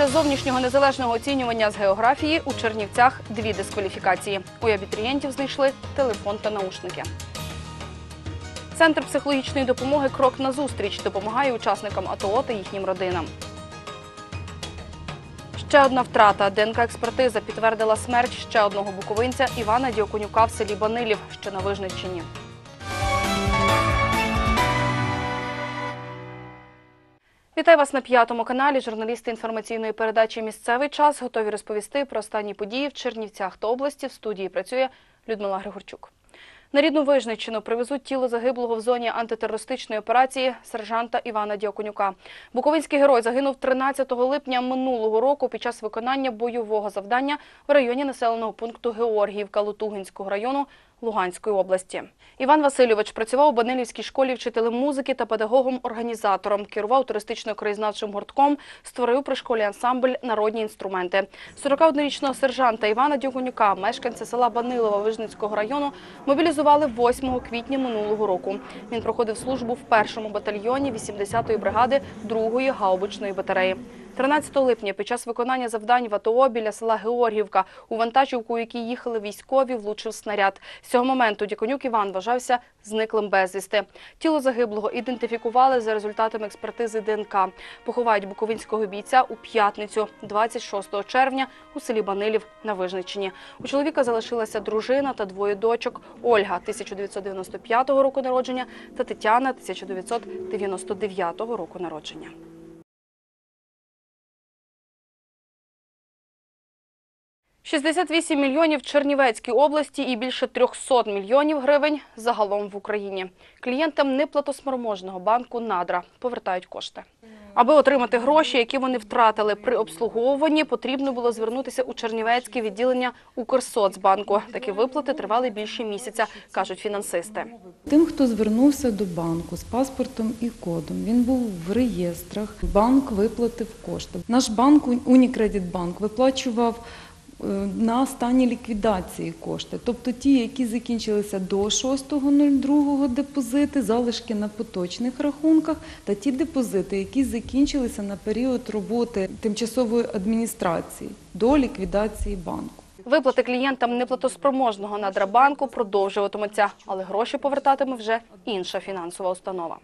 час зовнішнього незалежного оцінювання з географії у Чернівцях дві дискваліфікації. У абітурієнтів знайшли телефон та наушники. Центр психологічної допомоги Крок назустріч допомагає учасникам АТО та їхнім родинам. Ще одна втрата. ДНК-експертиза підтвердила смерть ще одного буковинця Івана Діоконюка в селі Банилів, що на Вижниччині. Вітаю вас на п'ятому каналі. Журналісти інформаційної передачі Місцевий час готові розповісти про останні події в Чернівцях та області. В студії працює Людмила Григорчук. На рідну Вижниччину привезуть тіло загиблого в зоні антитерористичної операції сержанта Івана Діоконюка. Буковинський герой загинув 13 липня минулого року під час виконання бойового завдання в районі населеного пункту Георгіївка Лутугинського району Луганської області. Іван Васильович працював у Банилівській школі вчителем музики та педагогом-організатором. Керував туристично-краєзнавчим гуртком, створив при школі ансамбль народні інструменти. 41-річного сержанта Івана Дюгонюка, мешканця села Банилова Вижницького району, мобілізували 8 квітня минулого року. Він проходив службу в першому батальйоні 80-ї бригади 2-ї гаубичної батареї. 13 липня під час виконання завдань в АТО біля села Георгівка у вантажівку, у якій їхали військові, влучив снаряд. З цього моменту Діконюк Іван вважався зниклим безвісти. Тіло загиблого ідентифікували за результатами експертизи ДНК. Поховають буковинського бійця у п'ятницю, 26 червня, у селі Банилів на Вижниччині. У чоловіка залишилася дружина та двоє дочок Ольга 1995 року народження та Тетяна 1999 року народження. – 68 мільйонів Чернівецькій області і більше 300 мільйонів гривень загалом в Україні. Клієнтам неплатоспроможного банку «Надра» повертають кошти. Аби отримати гроші, які вони втратили при обслуговуванні, потрібно було звернутися у Чернівецьке відділення Укрсоцбанку. Такі виплати тривали більше місяця, кажуть фінансисти. Тим, хто звернувся до банку з паспортом і кодом, він був в реєстрах. Банк виплатив кошти. Наш банк Унікредитбанк виплачував на стані ліквідації кошти, тобто ті, які закінчилися до 6.02 депозити, залишки на поточних рахунках, та ті депозити, які закінчилися на період роботи тимчасової адміністрації до ліквідації банку. Виплати клієнтам неплатоспроможного Надрабанку продовжуватимуться, але гроші повертатиме вже інша фінансова установа.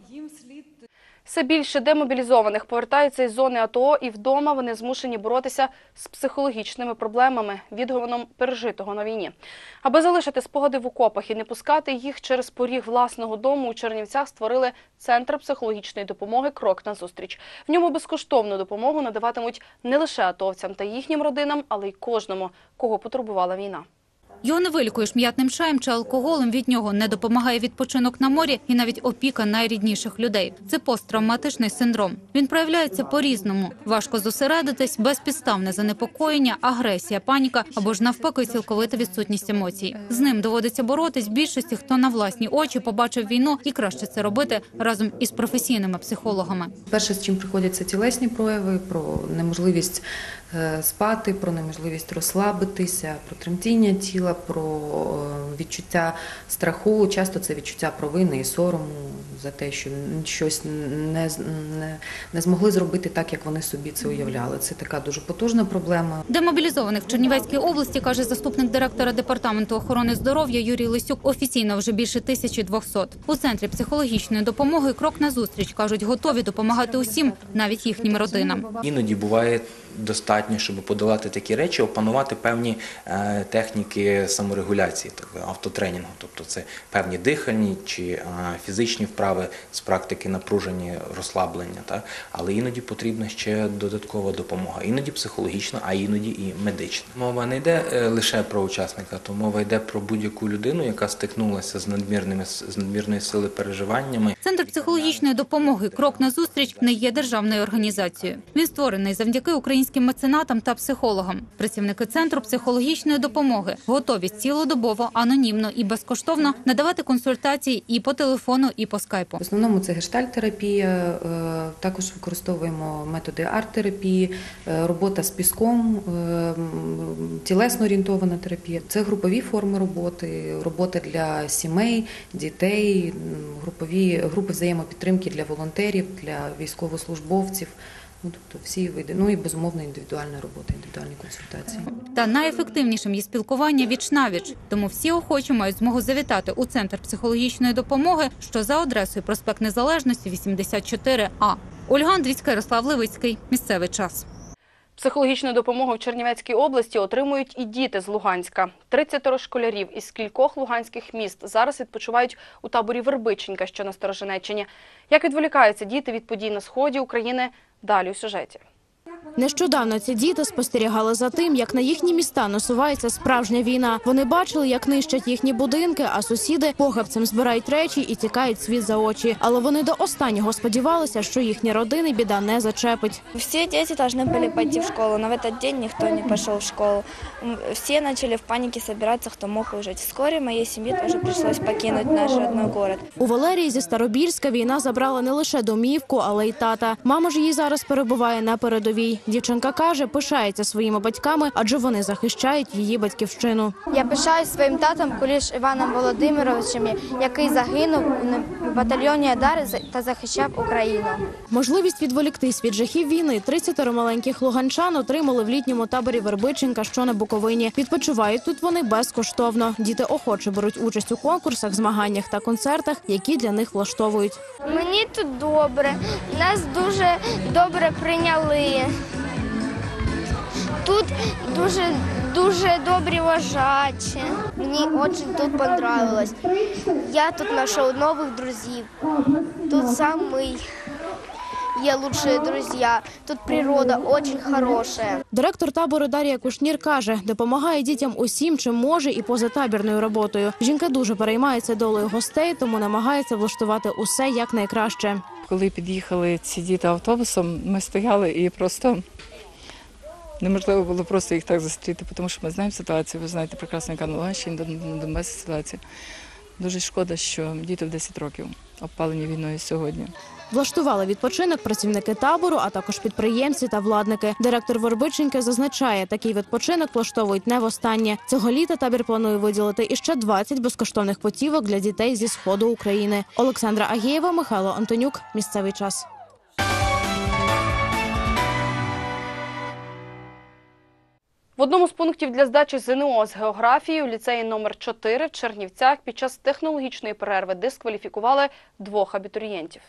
Все більше демобілізованих повертаються із зони АТО і вдома вони змушені боротися з психологічними проблемами, відгомоном пережитого на війні. Аби залишити спогади в окопах і не пускати їх через поріг власного дому, у Чернівцях створили Центр психологічної допомоги «Крок назустріч». В ньому безкоштовну допомогу надаватимуть не лише атовцям та їхнім родинам, але й кожному, кого потурбувала війна. Його не вилікуєш м'ятним чаєм чи алкоголем. Від нього не допомагає відпочинок на морі і навіть опіка найрідніших людей. Це посттравматичний синдром. Він проявляється по-різному. Важко зосередитись, безпідставне занепокоєння, агресія, паніка або ж навпаки цілковита відсутність емоцій. З ним доводиться боротись більшості, хто на власні очі побачив війну, і краще це робити разом із професійними психологами. Перше, з чим приходять, це тілесні прояви, про неможливість е, спати, про неможливість розслабитися, про тремтіння тіла, про е, відчуття страху. Часто це відчуття провини і сорому за те, що щось не, не, не змогли зробити так, як вони собі це уявляли. Це така дуже потужна проблема. Демобілізованих в Чернівецькій області, каже заступник директора департаменту охорони здоров'я Юрій Лисюк, офіційно вже більше 1200. У центрі психологічної допомоги крок назустріч кажуть, готові допомагати усім, навіть їхнім родинам. Іноді буває достатньо, щоб подолати такі речі, опанувати певні е, техніки саморегуляції, автотренінгу, тобто це певні дихальні чи е, фізичні вправи з практики напруження, розслаблення. Так? Але іноді потрібна ще додаткова допомога, іноді психологічна, а іноді і медична. Мова не йде е, лише про учасника, то мова йде про будь-яку людину, яка стикнулася з надмірними з надмірної сили переживаннями. Центр психологічної допомоги Крок назустріч не є державною організацією. Він створений завдяки українським меценатам та психологам. Працівники центру психологічної допомоги готові цілодобово, анонімно і безкоштовно надавати консультації і по телефону, і по скайпу. В основному це гештальт-терапія, е, також використовуємо методи арт-терапії, е, робота з піском, е, тілесно орієнтована терапія. Це групові форми роботи, робота для сімей, дітей, групові групи взаємопідтримки для волонтерів, для військовослужбовців. Ну, тобто всі види. Ну і безумовно індивідуальна робота, індивідуальні консультації. Та найефективнішим є спілкування віч навіч. Тому всі охочі мають змогу завітати у центр психологічної допомоги, що за адресою проспект Незалежності 84А. Ольга Андрійська, Ярослав Левицький. Місцевий час. Психологічну допомогу в Чернівецькій області отримують і діти з Луганська. 30 школярів із кількох луганських міст зараз відпочивають у таборі Вербиченька, що на Сторожинеччині. Як відволікаються діти від подій на сході України? Далі у сюжеті. Нещодавно ці діти спостерігали за тим, як на їхні міста насувається справжня війна. Вони бачили, як нищать їхні будинки, а сусіди похабцем збирають речі і тікають світ за очі. Але вони до останнього сподівалися, що їхні родини біда не зачепить. Все дети должны были пойти в школу, но в этот день никто не пошел в школу. М, Все начали в панике собираться, кто мог выжить. Вскоре моей семье тоже пришлось покинуть наш родной город. У Валерії зі Старобільська війна забрала не лише домівку, але й тата. Мама ж її зараз перебуває на передовій. Дівчинка каже, пишається своїми батьками, адже вони захищають її батьківщину. Я пишаюсь своїм татом Куліш Іваном Володимировичем, який загинув у батальйоні Адари та захищав Україну. Можливість відволіктись від жахів війни 30 маленьких луганчан отримали в літньому таборі Вербиченка, що на Буковині. Відпочивають тут вони безкоштовно. Діти охоче беруть участь у конкурсах, змаганнях та концертах, які для них влаштовують. Мені тут добре, нас дуже добре прийняли. Тут дуже дуже добрі вважачі. Мені дуже тут понравилось. Я тут знайшов нових друзів. Тут самий є лучшие друзья. Тут природа дуже хорошая. Директор табору Дар'я Кушнір каже, допомагає дітям усім, чим може, і позатабірною роботою. Жінка дуже переймається долею гостей, тому намагається влаштувати усе як найкраще. Коли під'їхали ці діти автобусом, ми стояли і просто неможливо було просто їх так зустріти, тому що ми знаємо ситуацію. Ви знаєте прекрасно, яка на Луганщині, на Донбасі ситуація. Дуже шкода, що діти в 10 років обпалені війною сьогодні. Влаштували відпочинок працівники табору, а також підприємці та владники. Директор Вербиченьки зазначає, такий відпочинок влаштовують не востаннє. Цього літа табір планує виділити іще 20 безкоштовних путівок для дітей зі сходу України. Олександра Агієва, Михайло Антонюк. Місцевий час. В одному з пунктів для здачі ЗНО з географії у ліцеї номер 4 в Чернівцях під час технологічної перерви дискваліфікували двох абітурієнтів.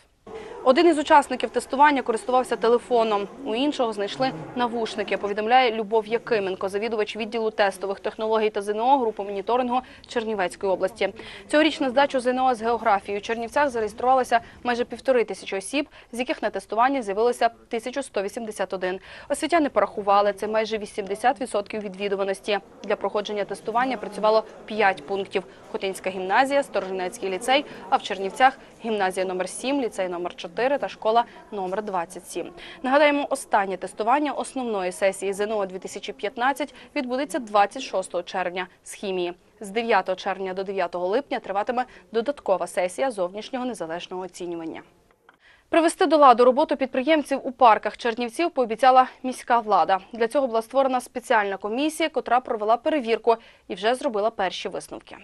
Один із учасників тестування користувався телефоном, у іншого знайшли навушники, повідомляє Любов Якименко, завідувач відділу тестових технологій та ЗНО групи моніторингу Чернівецької області. Цьогоріч на здачу ЗНО з географії у Чернівцях зареєструвалося майже півтори тисячі осіб, з яких на тестування з'явилося 1181. Освітяни порахували, це майже 80% відвідуваності. Для проходження тестування працювало 5 пунктів. Хотинська гімназія, Сторожинецький ліцей, а в Чернівцях гімназія номер 7, ліцей номер 4 та школа номер 27. Нагадаємо, останнє тестування основної сесії ЗНО 2015 відбудеться 26 червня з хімії. З 9 червня до 9 липня триватиме додаткова сесія зовнішнього незалежного оцінювання. Привести до ладу роботу підприємців у парках Чернівців пообіцяла міська влада. Для цього була створена спеціальна комісія, котра провела перевірку і вже зробила перші висновки.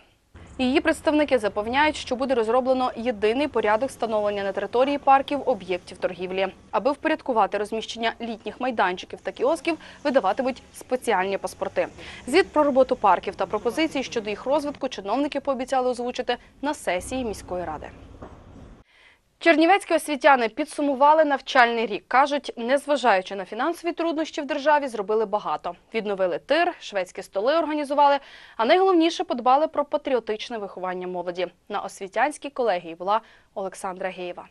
Її представники запевняють, що буде розроблено єдиний порядок встановлення на території парків об'єктів торгівлі. Аби впорядкувати розміщення літніх майданчиків та кіосків, видаватимуть спеціальні паспорти. Звіт про роботу парків та пропозиції щодо їх розвитку чиновники пообіцяли озвучити на сесії міської ради. Чернівецькі освітяни підсумували навчальний рік. Кажуть, незважаючи на фінансові труднощі в державі, зробили багато. Відновили тир, шведські столи організували, а найголовніше подбали про патріотичне виховання молоді. На освітянській колегії була Олександра Геєва.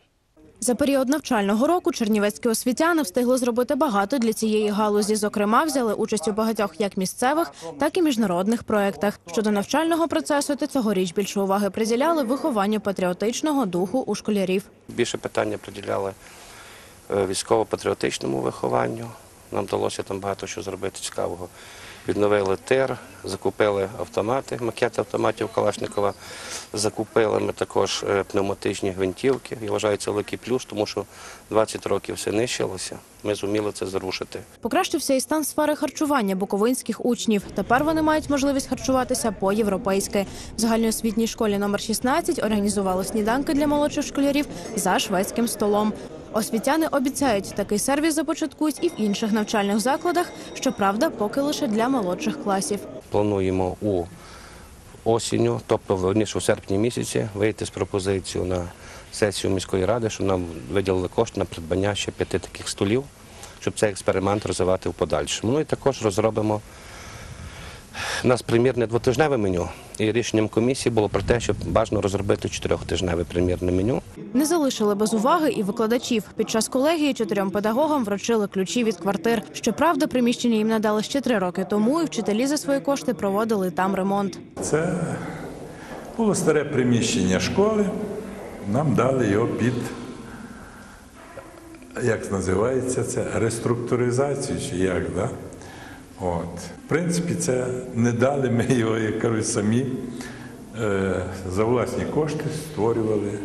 За період навчального року чернівецькі освітяни встигли зробити багато для цієї галузі. Зокрема, взяли участь у багатьох як місцевих, так і міжнародних проєктах. Щодо навчального процесу, то цьогоріч більше уваги приділяли вихованню патріотичного духу у школярів. Більше питання приділяли е, військово-патріотичному вихованню. Нам вдалося там багато що зробити цікавого. Відновили тир, закупили автомати, макети автоматів Калашникова. Закупили ми також е, пневматичні гвинтівки. Я вважаю, це великий плюс, тому що 20 років все нищилося. Ми зуміли це зрушити. Покращився і стан сфери харчування буковинських учнів. Тепер вони мають можливість харчуватися по-європейськи. В загальноосвітній школі номер 16 організували сніданки для молодших школярів за шведським столом. Освітяни обіцяють, такий сервіс започаткують і в інших навчальних закладах, щоправда, поки лише для молодших класів. Плануємо у осінню, тобто верніше у серпні місяці, вийти з пропозицією на сесію міської ради, що нам виділили кошти на придбання ще п'яти таких столів, щоб цей експеримент розвивати в подальшому. Ну і також розробимо у нас примірне двотижневе меню. І рішенням комісії було про те, щоб бажано розробити чотирьохтижневе примірне меню. Не залишили без уваги і викладачів. Під час колегії чотирьом педагогам вручили ключі від квартир. Щоправда, приміщення їм надали ще три роки тому, і вчителі за свої кошти проводили там ремонт. Це було старе приміщення школи. Нам дали його під, як називається це, реструктуризацію чи як, да? От. В принципі, це не дали ми його, як кажуть, самі е, за власні кошти створювали.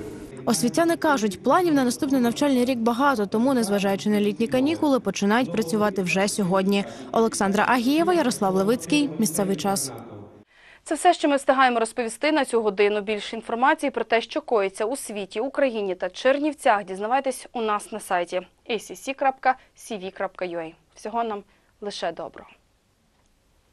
Освітяни кажуть, планів на наступний навчальний рік багато, тому, незважаючи на літні канікули, починають працювати вже сьогодні. Олександра Агієва, Ярослав Левицький. Місцевий час. Це все, що ми встигаємо розповісти на цю годину. Більше інформації про те, що коїться у світі, Україні та Чернівцях, дізнавайтесь у нас на сайті acc.cv.ua. Всього нам лише доброго.